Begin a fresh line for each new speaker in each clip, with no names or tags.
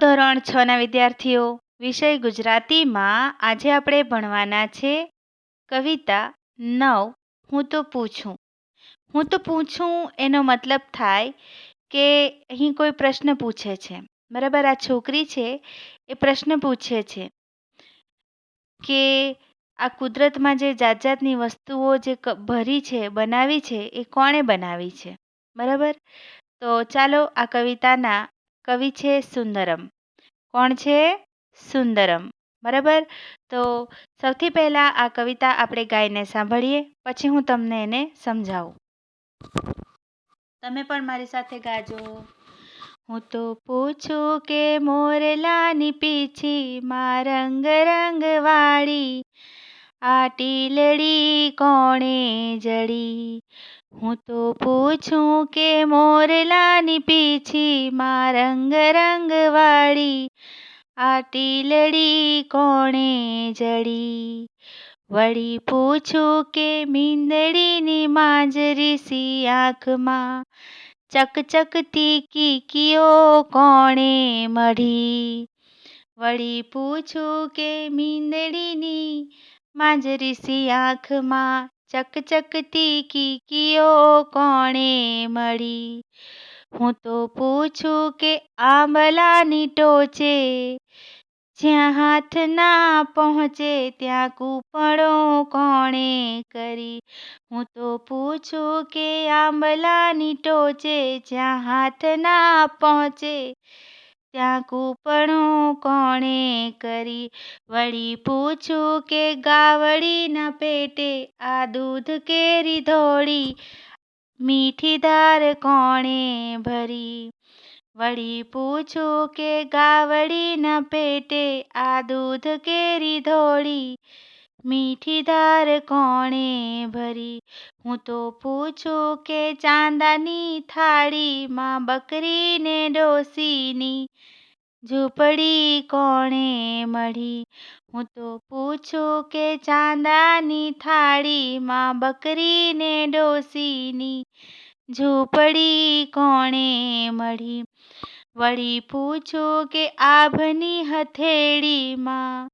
ધોરણ છ ના વિદ્યાર્થીઓ, વિષય ગુજરાતીમાં આજે આપણે ભણવાના છે કવિતા નવ. હું તો પૂછું. હું તો પૂછું એનો મતલબ થાય કે અહીં કોઈ પ્રશ્ન પૂછે છે. બરાબર, આ છોકરી છે એ પ્રશ્ન પૂછે છે કે આ કુદરતમાં જે જાત જાતની વસ્તુઓ જે ભરી છે, બનાવી છે એ કોણે બનાવી છે? બરાબર? તો ચાલો આ કવિતાના કવિ છે સુંદરમ. કોણ છે? સુંદરમ. બરાબર? તો સૌથી પહેલાં આ કવિતા આપણે ગાઈને સાંભળીએ, પછી હું તમને એને સમજાવું. તમે પણ મારી સાથે ગાજો. હું તો પૂછું કે મોરલાની પીછી માં રંગ રંગ વાળી, આ ટીલડી કોણે જડી? હું તો પૂછું કે મોરલાની પીછી માં રંગ રંગ વાળી આ ટીલડી કોણે જડી? વળી પૂછું કે મીંદડીની માંજરી સી આંખમાં ચકચકતી કીકીઓ કોણે મઢી? વળી પૂછું કે મીંદડીની માંજરી સી આંખમાં ચકચકતી કીકીઓ કોણે મળી? હું તો પૂછું કે આંબલાની ટોચે જ્યાં હાથ ના પહોંચે ત્યાં કૂપણો કોણે કરી? હું તો પૂછું કે આંબલાની ટોચે જ્યાં હાથ ના પહોંચે ત્યાં કૂપણો કોણે કરી? વળી પૂછું કે ગાવડીના પેટે આ દૂધ કેરી ધોળી? મીઠી ધાર કોણે ભરી? વળી પૂછું કે ગાવડીના પેટે આ દૂધ કેરી ધોળી? મીઠી ધાર કોણે ભરી? હું તો પૂછું કે ચાંદાની થાળીમાં બકરીને ડોસીની ઝૂંપડી કોણે મળી? હું તો પૂછું કે ચાંદાની થાળીમાં બકરીને ડોસીની ઝૂંપડી કોણે મળી? વળી પૂછું કે આભની હથેળીમાં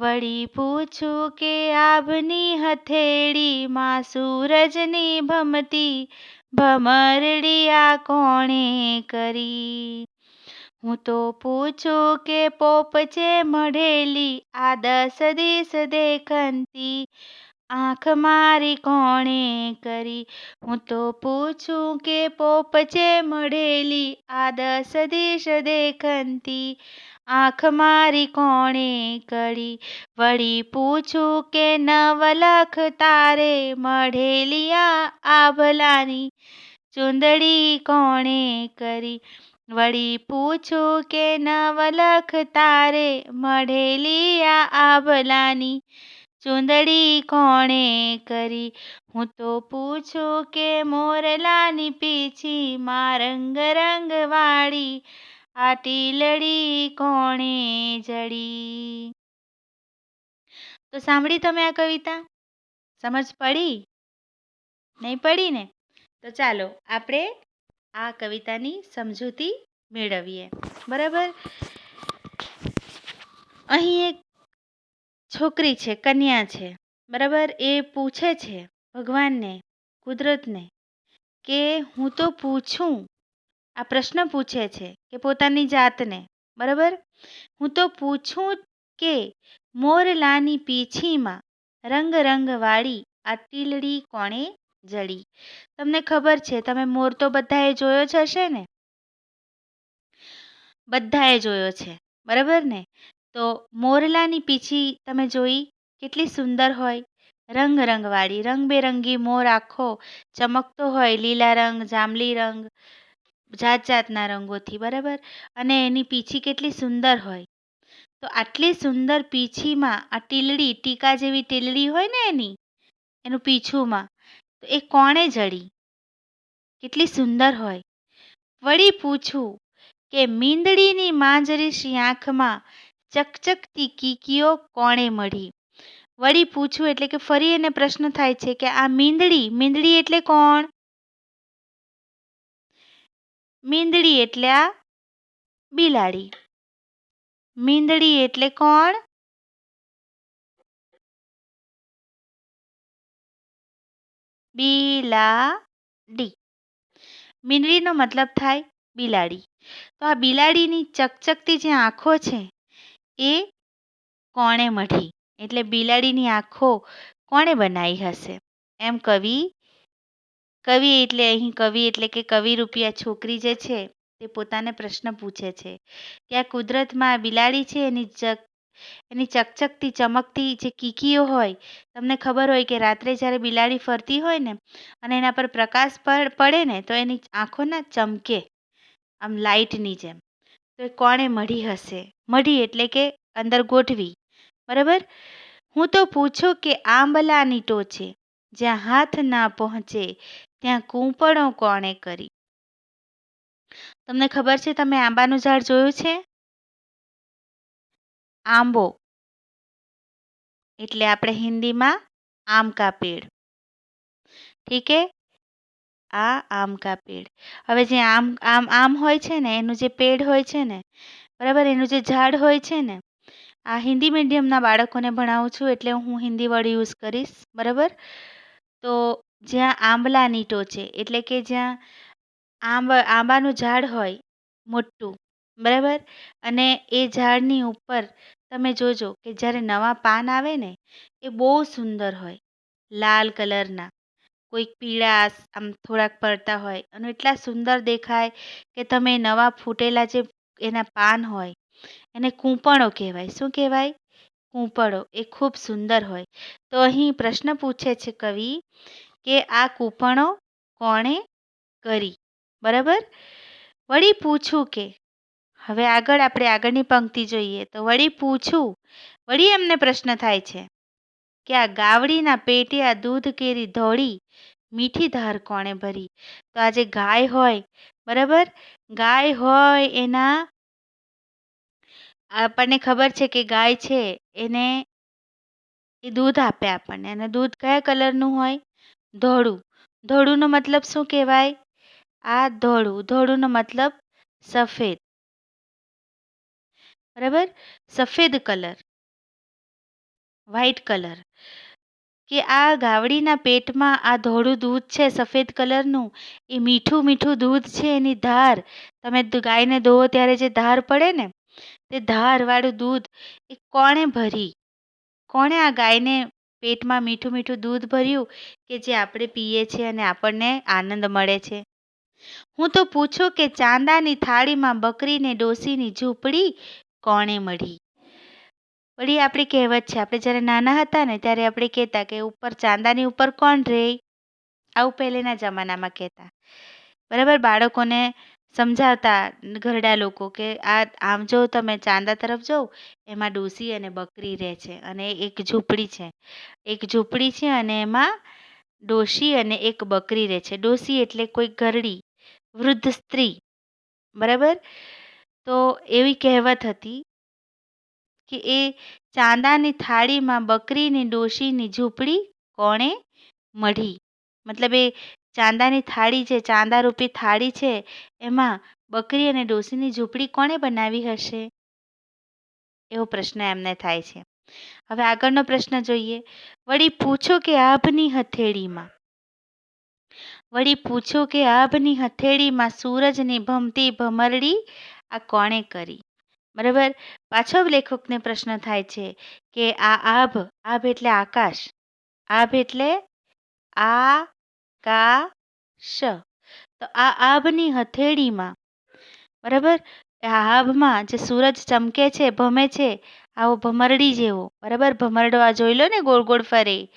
વળી પૂછું કે આભની હથેળીમાં સૂરજની ભમતી ભમરડિયા કોણે કરી? હું તો પૂછું કે પોપ છે મઢેલી આ દસ દિસ દેખંતી, આંખ મારી કોણે કરી? હું તો પૂછું કે પોપચે મઢેલી આ દસ દિશ દેખંતી આંખ મારી કોણે કરી? વળી પૂછું કે નવલખ તારે મઢેલી આ ભલાની ચુંદડી કોણે કરી? વળી પૂછું કે નવલખ તારે મઢેલી આ આભલાની ચુંદડી કોણે કરી? હું તો પૂછું કે મોરલાની પીછી, માં રંગ રંગ વાળી આ ટીલડી કોણે જડી? તો સાંભળી તમે આ કવિતા? સમજ પડી? નહીં પડી ને? તો ચાલો આપણે આ કવિતાની સમજૂતી મેળવીએ. બરાબર? અહીં એક છોકરી છે, કન્યા છે. બરાબર? એ પૂછે છે ભગવાનને, કુદરતને કે હું તો પૂછું આ પ્રશ્ન પૂછે છે કે પોતાની જાતને, બરાબર? હું તો પૂછું કે મોરલાની પીછીમાં રંગ રંગવાળી આ તીલડી કોણે જડી? તમને ખબર છે, તમે મોર તો બધાએ જોયો જ હશે ને? બધાએ જોયો છે, બરાબર ને? તો મોરલાની પીછી તમે જોઈ કેટલી સુંદર હોય. રંગ રંગવાળી રંગબેરંગી મોર આખો ચમકતો હોય, લીલા રંગ, જાંબલી રંગ જાત જાતના રંગોથી, બરાબર? અને એની પીછી કેટલી સુંદર હોય. તો આટલી સુંદર પીછીમાં આ ટીલડી, ટીકા જેવી ટીલડી હોય ને એની, એનું પીછુંમાં, તો એ કોણે જડી? કેટલી સુંદર હોય. વળી પૂછું કે મીંદડીની માંજરીશી આંખમાં ચકચકતી કીકીઓ કોણે મળી? વળી પૂછું એટલે કે ફરી એને પ્રશ્ન થાય છે કે આ મીંદડી મીંદડી એટલે કોણ? મીંદડી એટલે આ બિલાડી. મીંદડી એટલે કોણ? બિલાડી. મીંદડીનો મતલબ થાય બિલાડી. તો આ બિલાડીની ચકચકતી જે આંખો છે, એ કોણે મઢી? એટલે બિલાડીની આંખો કોણે બનાવી હશે? એમ કવિ કવિ એટલે અહીં કવિ એટલે કે કવિ રૂપિયા છોકરી જે છે, તે પોતાને પ્રશ્ન પૂછે છે. આ કુદરતમાં બિલાડી છે, એની ચક, એની ચકચકતી, ચમકતી જે કીકીઓ હોય, તમને ખબર હોય કે રાત્રે જ્યારે બિલાડી ફરતી હોય ને, અને એના પર પ્રકાશ પડે ને, તો એની આંખો ના ચમકે, આમ લાઇટની જેમ. તો એ કોણે મઢી હશે? મઢી એટલે કે અંદર ગોઠવી. બરાબર? હું તો પૂછું કે આંબલાની ટોચે, જ્યાં હાથ ના પહોંચે ત્યાં કૂંપણો કોણે કરી? તમને ખબર છે તમે આંબાનું ઝાડ જોયું છે? આંબો. એટલે આપણે હિન્દીમાં આમ કા પેડ. ઠીક હે? આ આમ કા પેડ. હવે જે આમ આમ આમ હોય છે ને, એનું જે પેડ હોય છે ને, બરાબર? એનું જે ઝાડ હોય છે ને, આ હિન્દી મીડિયમના બાળકોને ભણાવું છું એટલે હું હિન્દી વર્ડ યુઝ કરીશ, બરાબર? તો જ્યાં આંબલાની ટોચે એટલે કે જ્યાં આંબ, આંબાનું ઝાડ હોય મોટું, બરાબર? અને એ ઝાડની ઉપર તમે જોજો કે જ્યારે નવા પાન આવે ને, એ બહુ સુંદર હોય, લાલ કલરના. કોઈક પીળા આમ થોડાક પડતા હોય, અને એટલા સુંદર દેખાય કે તમે નવા ફૂટેલા જે એના પાન હોય, એને કૂંપણો કહેવાય. શું કહેવાય? કૂંપણો. એ ખૂબ સુંદર હોય. તો અહીં પ્રશ્ન પૂછે છે કવિ કે આ કૂંપણો કોણે કરી? બરાબર? વળી પૂછું કે, હવે આગળ આપણે આગળની પંક્તિ જોઈએ. તો વળી પૂછું, વળી એમને પ્રશ્ન થાય છે કે આ ગાવડીના પેટે આ દૂધ કેરી ધોળી, મીઠી ધાર કોણે ભરી? તો આજે ગાય હોય, બરાબર? ગાય હોય એના, આપણને ખબર છે કે ગાય છે, એને એ દૂધ આપે આપણને. અને દૂધ કયા કલરનું હોય? ધોળું. ધોળુંનો મતલબ શું કહેવાય? આ ધોળું. ધોળુંનો મતલબ સફેદ. બરાબર? સફેદ કલર. White colour. કે આ ગાવડીના પેટમાં આ ધોળું દૂધ છે, સફેદ કલરનું, એ મીઠું મીઠું દૂધ છે એની ધાર. તમે ગાયને દોવો ત્યારે જે ધાર પડે ને, તે ધારવાળું દૂધ, એ કોણે ભરી? કોણે આ ગાયને પેટમાં મીઠું મીઠું દૂધ ભર્યું કે જે આપણે પીએ છીએ અને આપણને આનંદ મળે છે. હું તો પૂછું કે ચાંદાની થાળીમાં બકરીને ડોસીની ઝૂંપડી કોણે મળી? વળી આપણી કહેવત છે, આપણે જ્યારે નાના હતા ને ત્યારે આપણે કહેતા કે ઉપર ચાંદાની ઉપર કોણ રહે આવું પહેલેના જમાનામાં કહેતા. બરાબર? બાળકોને સમજાવતા ઘરડા લોકો કે આ આમ જો તમે ચાંદા તરફ જાઓ, એમાં ડોસી અને બકરી રહે છે અને એક ઝૂંપડી છે. એક ઝૂંપડી છે અને એમાં ડોશી અને એક બકરી રહે છે. ડોસી એટલે કોઈ ઘરડી, વૃદ્ધ સ્ત્રી, બરાબર? તો એવી કહેવત હતી કે એ ચાંદાની થાળીમાં બકરીની ડોશીની ઝૂંપડી કોણે મઢી? મતલબ એ ચાંદાની થાળી છે, ચાંદારૂપી થાળી છે, એમાં બકરી અને ડોશીની ઝૂંપડી કોણે બનાવી હશે? એવો પ્રશ્ન એમને થાય છે. હવે આગળનો પ્રશ્ન જોઈએ. વળી પૂછો કે આભની હથેળીમાં. વળી પૂછો કે આભની હથેળીમાં સૂરજની ભમતી ભમરડી આ કોણે કરી? બરાબર? પાછો લેખકને પ્રશ્ન થાય છે કે આ આભ આભ એટલે આકાશ. આભ એટલે આ કા શ. તો આ આભની હથેળીમાં, બરાબર? આ આભમાં જે સૂરજ ચમકે છે, ભમે છે, આવો ભમરડી જેવો, બરાબર? ભમરડો આ જોઈ લો ને ગોળ ગોળ ફરે.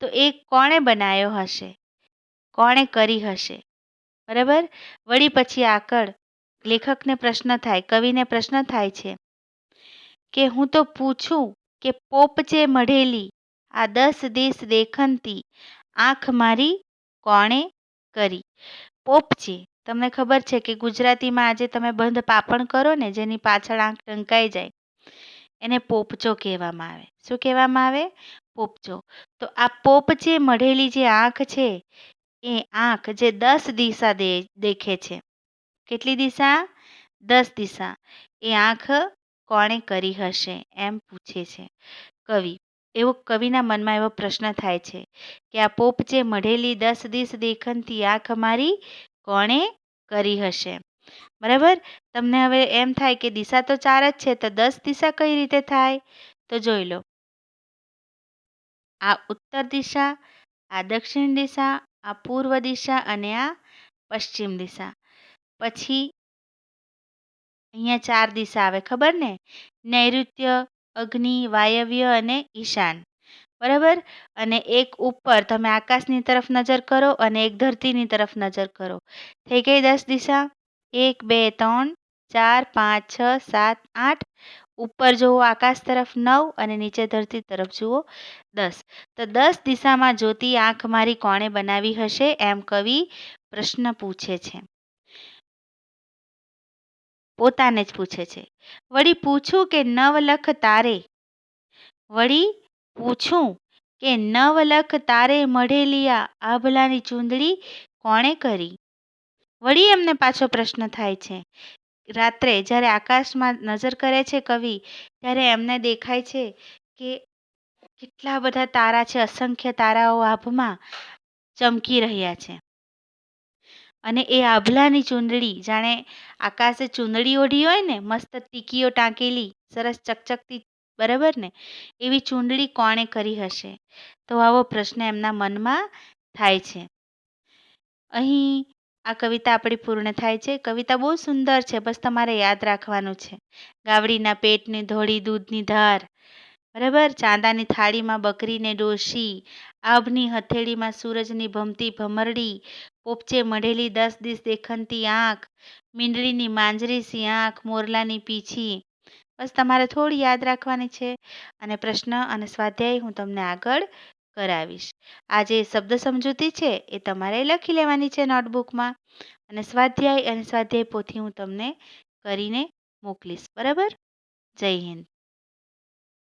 તો એ કોણે બનાવ્યો હશે? કોણે કરી હશે? બરાબર? વળી પછી આગળ લેખકને પ્રશ્ન થાય, કવિને પ્રશ્ન થાય છે કે હું તો પૂછું કે પોપચે મઢેલી આ દસ દેશ દેખનતી આંખ મારી કોણે કરી? પોપચે તમને ખબર છે કે ગુજરાતીમાં આજે તમે બંધ પાપણ કરો ને, જેની પાછળ આંખ ટંકાઈ જાય, એને પોપચો કહેવામાં આવે. શું કહેવામાં આવે? પોપચો તો આ પોપચે મઢેલી જે આંખ છે, એ આંખ જે દસ દિશા દે, દેખે છે. કેટલી દિશા? દસ દિશા. એ આંખ કોણે કરી હશે? એમ પૂછે છે. કવિ એવો કવિના મનમાં એવો પ્રશ્ન થાય છે કે આ પોપ જે મઢેલી દસ દિશ દેખનથી આંખ મારી કોણે કરી હશે? બરાબર? તમને હવે એમ થાય કે દિશા તો ચાર જ છે, તો દસ દિશા કઈ રીતે થાય? તો જોઈ લો. આ ઉત્તર દિશા, આ દક્ષિણ દિશા, આ પૂર્વ દિશા અને આ પશ્ચિમ દિશા. પછી અહીંયા ચાર દિશા આવે, ખબર ને? નૈઋત્ય અગ્નિ, વાયવ્ય અને ઈશાન. બરાબર? અને એક ઉપર તમે આકાશની તરફ નજર કરો અને એક ધરતીની તરફ નજર કરો. થઈ ગઈ દસ દિશા? એક, બે, ત્રણ, ચાર, પાંચ, છ, સાત, આઠ. ઉપર જુઓ આકાશ તરફ નવ અને નીચે ધરતી તરફ જુઓ દસ. તો દસ દિશામાં જોતી આંખ મારી કોણે બનાવી હશે એમ કવિ પ્રશ્ન પૂછે છે. પોતાને જ પૂછે છે. વળી પૂછું કે નવલખ તારે? વળી પૂછું કે નવલખ તારે મળેલી આ આભલાની ચૂંદડી કોણે કરી? વળી એમને પાછો પ્રશ્ન થાય છે. રાત્રે જ્યારે આકાશમાં નજર કરે છે કવિ, ત્યારે એમને દેખાય છે કે કેટલા બધા તારા છે, અસંખ્ય તારાઓ આભમાં ચમકી રહ્યા છે. અને એ આભલાની ચૂંદડી, જાણે આકાશે ચૂંદડી ઓઢી હોય ને, મસ્ત ટીકીઓ ટાંકેલી, સરસ ચકચકતી, બરાબર ને? એવી ચૂંદડી કોણે કરી હશે? તો આવો પ્રશ્ન એમના મનમાં થાય છે. અહીં આ કવિતા આપણી પૂર્ણ થાય છે. કવિતા બહુ સુંદર છે, બસ તમારે યાદ રાખવાનું છે. ગાવડીના પેટની ધોળી દૂધની ધાર, બરાબર? ચાંદાની થાળીમાં બકરીને ડોશી, આભની હથેળીમાં સૂરજની ભમતી ભમરડી પોપચે મઢેલી દસ દિશ દેખનતી આંખ, મીંડળીની માંજરી સી આંખ, મોરલાની પીછી. બસ તમારે થોડી યાદ રાખવાની છે અને પ્રશ્ન અને સ્વાધ્યાય હું તમને આગળ કરાવીશ. આ જે શબ્દ સમજૂતી છે એ તમારે લખી લેવાની છે નોટબુકમાં અને સ્વાધ્યાય અને સ્વાધ્યાય પોથી હું તમને કરીને મોકલીશ. બરાબર? જય હિન્દ.